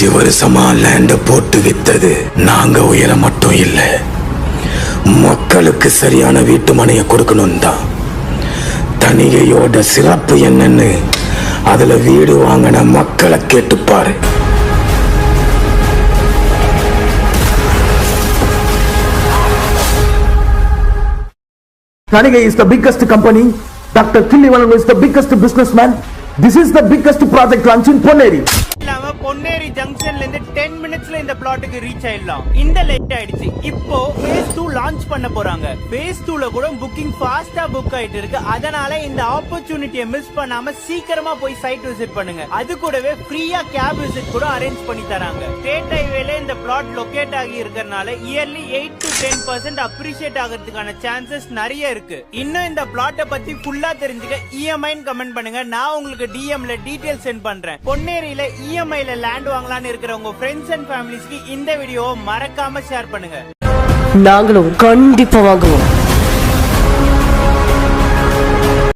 அஞ்சு வருஷமா லேண்ட போட்டு வித்தது நாங்க உயர மட்டும் இல்ல மக்களுக்கு சரியான வீட்டு மனையை கொடுக்கணும் தான் தனிகையோட சிறப்பு என்னன்னு அதுல வீடு வாங்கின மக்களை கேட்டுப்பாரு Tanigai is the biggest company. Dr. Killivalan is the biggest businessman. This is the biggest project launch in Ponneri. இல்லாம பொன்னேரி ஜங்ஷன்ல இருந்து டென் மினிட்ஸ்ல இந்த பிளாட்டுக்கு ரீச் ஆயிடலாம். இந்த லேட் ஆயிடுச்சு. இப்போ லான்ச் பண்ண போறாங்க. பேஸ் டூல கூட புக்கிங் ஃபாஸ்டா புக் ஆயிட்டு இருக்கு. அதனால இந்த ஆப்பர்ச்சுனிட்டியை மிஸ் பண்ணாம சீக்கிரமா போய் சைட் விசிட் பண்ணுங்க. அது கூடவே ஃப்ரீயா கேப் விசிட் கூட அரேஞ்ச் பண்ணி தராங்க. ஸ்டேட் ஹைவேல இந்த பிளாட் லொகேட் ஆகி இருக்கறனால early eight to ten percent appreciate ஆகிறதுக்கான சான்சஸ் நிறைய இருக்கு. இன்னும் இந்த பிளாட்டை பத்தி ஃபுல்லா தெரிஞ்சுக்க இஎம்ஐன்னு கமெண்ட் பண்ணுங்க. நான் உங்களுக்கு டிஎம்ல டீடைல் சென்ட் பண்றேன். பொன்னேரியில இஎம்ஐல லேண்ட் வாங்கலாம்னு இருக்கிற உங்க ஃப்ரெண்ட்ஸ் அண்ட் ஃபேமிலிஸ்க்கு இந்த வீடியோவை மறக்காம ஷேர் பண்ணுங்க. நாங்களும் கண்டிப்பா வாங்குவோம்